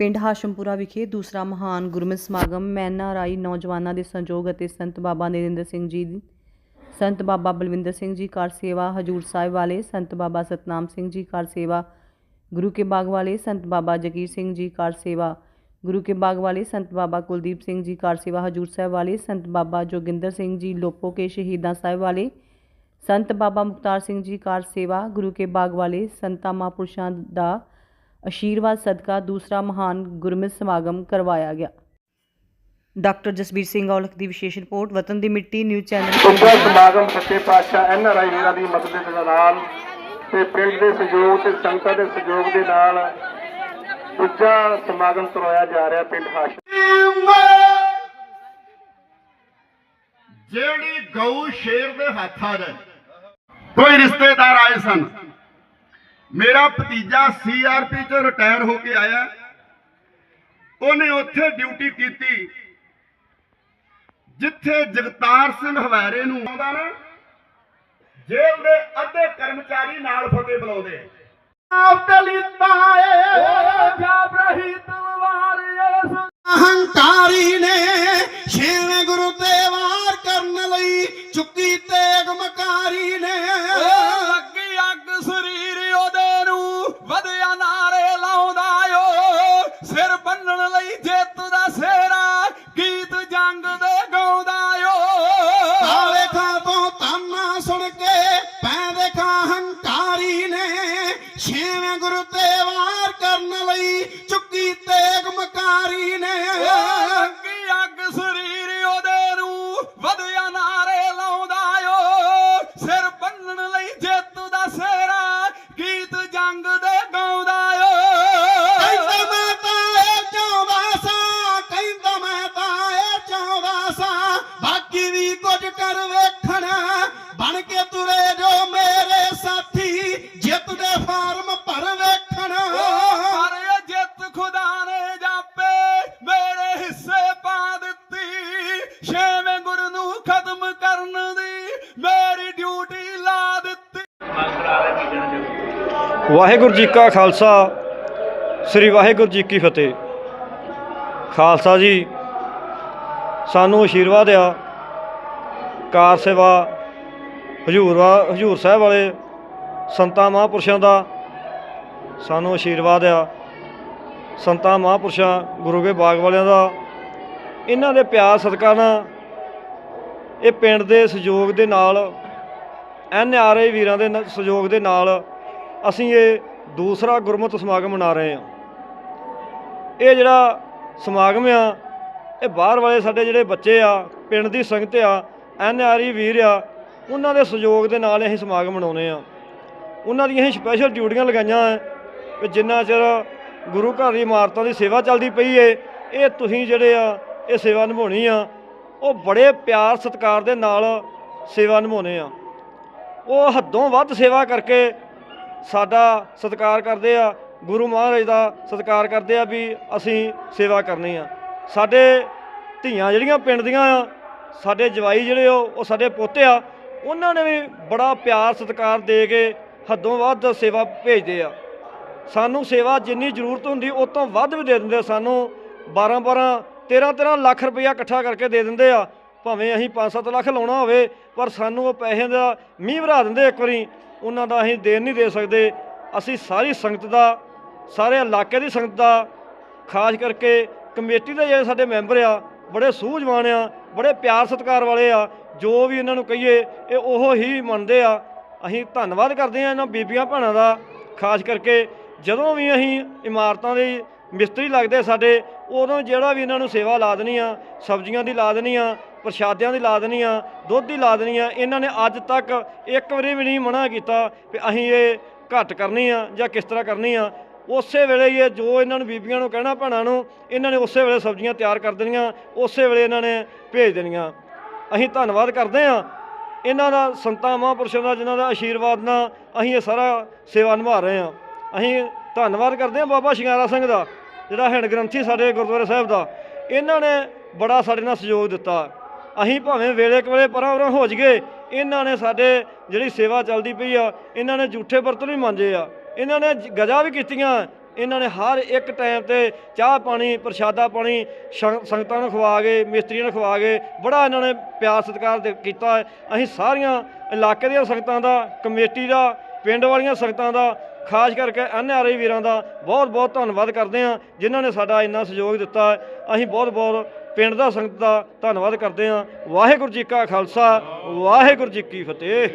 ਪਿੰਡ ਹਾਸ਼ਮਪੁਰਾ ਵਿਖੇ ਦੂਸਰਾ ਮਹਾਨ ਗੁਰਮਤਿ ਸਮਾਗਮ ਮੈਨਾ ਰਾਈ ਨੌਜਵਾਨਾਂ ਦੇ ਸੰਯੋਗ ਅਤੇ ਸੰਤ ਬਾਬਾ ਨਰਿੰਦਰ ਸਿੰਘ ਜੀ ਸੰਤ ਬਾਬਾ ਬਲਵਿੰਦਰ ਸਿੰਘ ਜੀ ਕਾਰ ਸੇਵਾ, ਹਜੂਰ ਸਾਹਿਬ ਵਾਲੇ ਸੰਤ ਬਾਬਾ ਸਤਨਾਮ ਸਿੰਘ ਜੀ ਕਾਰ ਸੇਵਾ, ਗੁਰੂ ਕੇ ਬਾਗ ਵਾਲੇ ਸੰਤ ਬਾਬਾ ਜਗੀਰ ਸਿੰਘ ਜੀ ਕਾਰ ਸੇਵਾ, ਗੁਰੂ ਕੇ ਬਾਗ ਵਾਲੇ ਸੰਤ ਬਾਬਾ ਕੁਲਦੀਪ ਸਿੰਘ ਜੀ ਕਾਰ ਸੇਵਾ, ਹਜੂਰ ਸਾਹਿਬ ਵਾਲੇ ਸੰਤ ਬਾਬਾ ਜੋਗਿੰਦਰ ਸਿੰਘ ਜੀ, ਲੋਪੋ ਕੇ ਸ਼ਹੀਦਾਂ ਸਾਹਿਬ ਵਾਲੇ ਸੰਤ ਬਾਬਾ ਮੁਖਤਾਰ ਸਿੰਘ ਜੀ ਕਾਰ ਸੇਵਾ, ਗੁਰੂ ਕੇ ਬਾਗ ਵਾਲੇ ਸੰਤਾਂ ਮਹਾਂਪੁਰਸ਼ਾਂ ਦਾ ਆਸ਼ੀਰਵਾਦ ਸਦਕਾ ਦੂਸਰਾ ਮਹਾਨ ਗੁਰਮਤਿ ਸਮਾਗਮ ਕਰਵਾਇਆ ਗਿਆ। ਡਾਕਟਰ ਜਸਬੀਰ ਸਿੰਘ ਔਲਖ ਦੀ ਵਿਸ਼ੇਸ਼ ਰਿਪੋਰਟ ਵਤਨ ਦੀ ਮਿੱਟੀ ਨਿਊਜ਼ ਚੈਨਲ ਸਮਾਗਮ ਸੱਚੇ ਪਾਤਸ਼ਾਹ ਐਨ ਆਰ ਆਈ ਵੀਰਾਂ ਦੀ ਮਦਦ ਦੇ ਨਾਲ ਤੇ ਪਿੰਡ ਦੇ ਸਹਿਯੋਗ ਤੇ ਸੰਗਤਾਂ ਦੇ ਸਹਿਯੋਗ ਦੇ ਨਾਲ ਦੂਜਾ ਸਮਾਗਮ ਕਰਵਾਇਆ ਜਾ ਰਿਹਾ ਪਿੰਡ ਹਾਸ਼ ਜਿਹੜੀ ਗਊ ਸ਼ੇਰ ਦੇ ਹੱਥ ਆ ਜਾਏ ਕੋਈ ਰਿਸ਼ਤੇਦਾਰ ਆਏ ਸਨ। ਮੇਰਾ ਭਤੀਜਾ ਸੀਆਰਪੀ ਚੋਂ ਰਿਟਾਇਰ ਹੋ ਕੇ ਆਇਆ। ਉਹਨੇ ਉੱਥੇ ਡਿਊਟੀ ਕੀਤੀ। ਜਿੱਥੇ ਜਗਤਾਰ ਸਿੰਘ ਹਵਾਰੇ ਨੂੰ ਆਉਂਦਾ ਨਾ ਜੇਲ੍ਹ ਦੇ ਅੱਧੇ ਕਰਮਚਾਰੀ ਨਾਲ ਫਤਿਹ ਬੁਲਾਉਂਦੇ। ਤਾਏ ਤਲਵਾਰ ਇਸ ਅਹੰਕਾਰੀ ਨੇ ਛੇਵੇਂ ਗੁਰੂ ਤੇ ਵਾਰ ਕਰਨ ਲਈ ਚੁੱਕੀ ਤੇਗ ਮਕਾਰੀ ਨੇ। ਬੰਨਣ ਲਈ ਜਿੱਤ ਦਾ ਸੇਰਾ ਗੀਤ ਜੰਗ ਦੇ ਗਾਉਂਦਾ ਓ ਆਵੇ ਖਾਂ ਤੋਂ ਤਾਨਾ ਸੁਣ ਕੇ ਪੈ ਦੇਖਾਂ ਹੰਕਾਰੀ ਨੇ ਛੇਵੇਂ ਗੁਰੂ ਤੇ ਵਾਰ ਕਰਨ ਲਈ ਚੁੱਕੀ ਤੇਗ ਮਕਾਰੀ ਨੇ। ਵਾਹਿਗੁਰੂ ਜੀ ਕਾ ਖਾਲਸਾ, ਸ੍ਰੀ ਵਾਹਿਗੁਰੂ ਜੀ ਕੀ ਫਤਿਹ। ਖਾਲਸਾ ਜੀ, ਸਾਨੂੰ ਆਸ਼ੀਰਵਾਦ ਆ। ਕਾਰ ਸੇਵਾ, ਹਜੂਰ ਵਾ- ਹਜੂਰ ਸਾਹਿਬ ਵਾਲੇ ਸੰਤਾਂ ਮਹਾਂਪੁਰਸ਼ਾਂ ਦਾ ਸਾਨੂੰ ਆਸ਼ੀਰਵਾਦ ਆ। ਸੰਤਾਂ ਮਹਾਂਪੁਰਸ਼ਾਂ, ਗੁਰੂ ਕੇ ਬਾਗ ਵਾਲਿਆਂ ਦਾ, ਇਹਨਾਂ ਦੇ ਪਿਆਰ ਸਦਕਾ ਨਾ ਇਹ ਪਿੰਡ ਦੇ ਸਹਿਯੋਗ ਦੇ ਨਾਲ, ਐਨ ਆਰ ਆਈ ਵੀਰਾਂ ਦੇ ਨ- ਸਹਿਯੋਗ ਦੇ ਨਾਲ ਅਸੀਂ ਇਹ ਦੂਸਰਾ ਗੁਰਮਤਿ ਸਮਾਗਮ ਮਨਾ ਰਹੇ ਹਾਂ। ਇਹ ਜਿਹੜਾ ਸਮਾਗਮ ਆ, ਇਹ ਬਾਹਰ ਵਾਲੇ ਸਾਡੇ ਜਿਹੜੇ ਬੱਚੇ ਆ, ਪਿੰਡ ਦੀ ਸੰਗਤ ਆ, ਐਨ ਆਰ ਈ ਵੀਰ ਆ, ਉਹਨਾਂ ਦੇ ਸਹਿਯੋਗ ਦੇ ਨਾਲ ਅਸੀਂ ਸਮਾਗਮ ਮਨਾਉਂਦੇ ਆ ਉਹਨਾਂ ਦੀਆਂ ਅਸੀਂ ਸਪੈਸ਼ਲ ਡਿਊਟੀਆਂ ਲਗਾਈਆਂ ਆ ਕਿ ਜਿੰਨਾ ਚਿਰ ਗੁਰੂ ਘਰ ਦੀ ਇਮਾਰਤਾਂ ਦੀ ਸੇਵਾ ਚੱਲਦੀ ਪਈ ਏ, ਇਹ ਤੁਸੀਂ ਜਿਹੜੇ ਆ, ਇਹ ਸੇਵਾ ਨਿਭਾਉਣੀ ਆ। ਉਹ ਬੜੇ ਪਿਆਰ ਸਤਿਕਾਰ ਦੇ ਨਾਲ ਸੇਵਾ ਨਿਭਾਉਣੇ ਆ। ਉਹ ਹੱਦੋਂ ਵੱਧ ਸੇਵਾ ਕਰਕੇ ਸਾਡਾ ਸਤਿਕਾਰ ਕਰਦੇ ਆ, ਗੁਰੂ ਮਹਾਰਾਜ ਦਾ ਸਤਿਕਾਰ ਕਰਦੇ ਆ ਵੀ ਅਸੀਂ ਸੇਵਾ ਕਰਨੀ ਆ। ਸਾਡੇ ਧੀਆਂ ਜਿਹੜੀਆਂ ਪਿੰਡ ਦੀਆਂ ਆ, ਸਾਡੇ ਜਵਾਈ ਜਿਹੜੇ ਉਹ ਉਹ ਸਾਡੇ ਪੋਤੇ ਆ, ਉਹਨਾਂ ਨੇ ਵੀ ਬੜਾ ਪਿਆਰ ਸਤਿਕਾਰ ਦੇ ਕੇ ਹੱਦੋਂ ਵੱਧ ਸੇਵਾ ਭੇਜਦੇ ਆ। ਸਾਨੂੰ ਸੇਵਾ ਜਿੰਨੀ ਜ਼ਰੂਰਤ ਹੁੰਦੀ, ਉਹ ਤੋਂ ਵੱਧ ਵੀ ਦੇ ਦਿੰਦੇ ਆ। ਸਾਨੂੰ 12 12 13 13 ਲੱਖ ਰੁਪਈਆ ਇਕੱਠਾ ਕਰਕੇ ਦੇ ਦਿੰਦੇ ਆ। ਭਾਵੇਂ ਅਸੀਂ 5-7 ਲੱਖ ਲਾਉਣਾ ਹੋਵੇ, ਪਰ ਸਾਨੂੰ ਉਹ ਪੈਸੇ ਦਾ ਮੀਂਹ ਭਰਾ ਦਿੰਦੇ ਇੱਕ ਵਾਰੀ। ਉਹਨਾਂ ਦਾ ਅਸੀਂ ਦੇਣ ਨਹੀਂ ਦੇ ਸਕਦੇ। ਅਸੀਂ ਸਾਰੀ ਸੰਗਤ ਦਾ, ਸਾਰੇ ਇਲਾਕੇ ਦੀ ਸੰਗਤ ਦਾ, ਖਾਸ ਕਰਕੇ ਕਮੇਟੀ ਦੇ ਜਿਹੜੇ ਸਾਡੇ ਮੈਂਬਰ ਆ, ਬੜੇ ਸੂਝਵਾਨ ਆ, ਬੜੇ ਪਿਆਰ ਸਤਿਕਾਰ ਵਾਲੇ ਆ, ਜੋ ਵੀ ਇਹਨਾਂ ਨੂੰ ਕਹੀਏ, ਇਹ ਉਹ ਹੀ ਮੰਨਦੇ ਆ। ਅਸੀਂ ਧੰਨਵਾਦ ਕਰਦੇ ਆ ਇਹਨਾਂ ਬੀਬੀਆਂ ਭੈਣਾਂ ਦਾ, ਖਾਸ ਕਰਕੇ ਜਦੋਂ ਵੀ ਅਸੀਂ ਇਮਾਰਤਾਂ ਦੇ ਮਿਸਤਰੀ ਲੱਗਦੇ ਸਾਡੇ, ਉਦੋਂ ਜਿਹੜਾ ਵੀ ਇਹਨਾਂ ਨੂੰ ਸੇਵਾ ਲਾ ਦੇਣੀ ਆ, ਸਬਜ਼ੀਆਂ ਦੀ ਲਾ ਦੇਣੀ ਆ ਪ੍ਰਸ਼ਾਦਿਆਂ ਦੀ ਲਾ ਦੇਣੀ ਆ, ਦੁੱਧ ਦੀ ਲਾ ਦੇਣੀ ਆ। ਇਹਨਾਂ ਨੇ ਅੱਜ ਤੱਕ ਇੱਕ ਵਾਰੀ ਵੀ ਨਹੀਂ ਮਨਾ ਕੀਤਾ ਕਿ ਅਸੀਂ ਇਹ ਘੱਟ ਕਰਨੀ ਆ ਜਾਂ ਕਿਸ ਤਰ੍ਹਾਂ ਕਰਨੀ ਆ। ਉਸੇ ਵੇਲੇ ਹੀ ਇਹ ਜੋ ਇਹਨਾਂ ਨੂੰ ਬੀਬੀਆਂ ਨੂੰ ਕਹਿਣਾ ਭੈਣਾਂ ਨੂੰ, ਇਹਨਾਂ ਨੇ ਉਸੇ ਵੇਲੇ ਸਬਜ਼ੀਆਂ ਤਿਆਰ ਕਰ ਦੇਣੀਆਂ, ਉਸੇ ਵੇਲੇ ਇਹਨਾਂ ਨੇ ਭੇਜ ਦੇਣੀਆਂ। ਅਸੀਂ ਧੰਨਵਾਦ ਕਰਦੇ ਹਾਂ ਇਹਨਾਂ ਦਾ, ਸੰਤਾਂ ਮਹਾਂਪੁਰਸ਼ਾਂ ਦਾ, ਜਿਨ੍ਹਾਂ ਦਾ ਆਸ਼ੀਰਵਾਦ ਨਾਲ ਅਸੀਂ ਇਹ ਸਾਰਾ ਸੇਵਾ ਨਿਭਾ ਰਹੇ ਹਾਂ। ਅਸੀਂ ਧੰਨਵਾਦ ਕਰਦੇ ਹਾਂ ਬਾਬਾ ਸ਼ਿੰਗਾਰਾ ਸਿੰਘ ਦਾ, ਜਿਹੜਾ ਹੈਡ ਗ੍ਰੰਥੀ ਸਾਡੇ ਗੁਰਦੁਆਰਾ ਸਾਹਿਬ ਦਾ। ਇਹਨਾਂ ਨੇ ਬੜਾ ਸਾਡੇ ਨਾਲ ਸਹਿਯੋਗ ਦਿੱਤਾ। ਅਸੀਂ ਭਾਵੇਂ ਵੇਲੇ ਕਵੇਲੇ ਪਰਾਂ ਉਰਾਂ ਹੋ ਜਗੇ ਇਹਨਾਂ ਨੇ ਸਾਡੇ ਜਿਹੜੀ ਸੇਵਾ ਚੱਲਦੀ ਪਈ ਆ, ਇਹਨਾਂ ਨੇ ਝੂਠੇ ਬਰਤਨ ਵੀ ਮਾਂਜੇ ਆ, ਇਹਨਾਂ ਨੇ ਗਜਾ ਵੀ ਕੀਤੀਆਂ, ਇਹਨਾਂ ਨੇ ਹਰ ਇੱਕ ਟਾਈਮ ਤੇ ਚਾਹ ਪਾਣੀ, ਪ੍ਰਸ਼ਾਦਾ ਪਾਣੀ ਸੰਗਤਾਂ ਨੂੰ ਖਵਾ ਕੇ, ਮਿਸਤਰੀਆਂ ਨੂੰ ਖਵਾ ਕੇ, ਬੜਾ ਇਹਨਾਂ ਨੇ ਪਿਆਰ ਸਤਿਕਾਰ ਕੀਤਾ ਅਸੀਂ ਸਾਰੀਆਂ ਇਲਾਕੇ ਦੀਆਂ ਸੰਗਤਾਂ ਦਾ, ਕਮੇਟੀ ਦਾ, ਪਿੰਡ ਵਾਲੀਆਂ ਸੰਗਤਾਂ ਦਾ, ਖਾਸ ਕਰਕੇ ਐਨ ਆਰ ਆਈ ਵੀਰਾਂ ਦਾ ਬਹੁਤ ਬਹੁਤ ਧੰਨਵਾਦ ਕਰਦੇ ਹਾਂ, ਜਿਨ੍ਹਾਂ ਨੇ ਸਾਡਾ ਇੰਨਾ ਸਹਿਯੋਗ ਦਿੱਤਾ ਅਸੀਂ ਬਹੁਤ ਬਹੁਤ ਪਿੰਡ ਦਾ ਸੰਗਤ ਦਾ ਧੰਨਵਾਦ ਕਰਦੇ ਹਾਂ। ਵਾਹਿਗੁਰੂ ਜੀ ਕਾ ਖਾਲਸਾ, ਵਾਹਿਗੁਰੂ ਜੀ ਕੀ ਫਤਿਹ।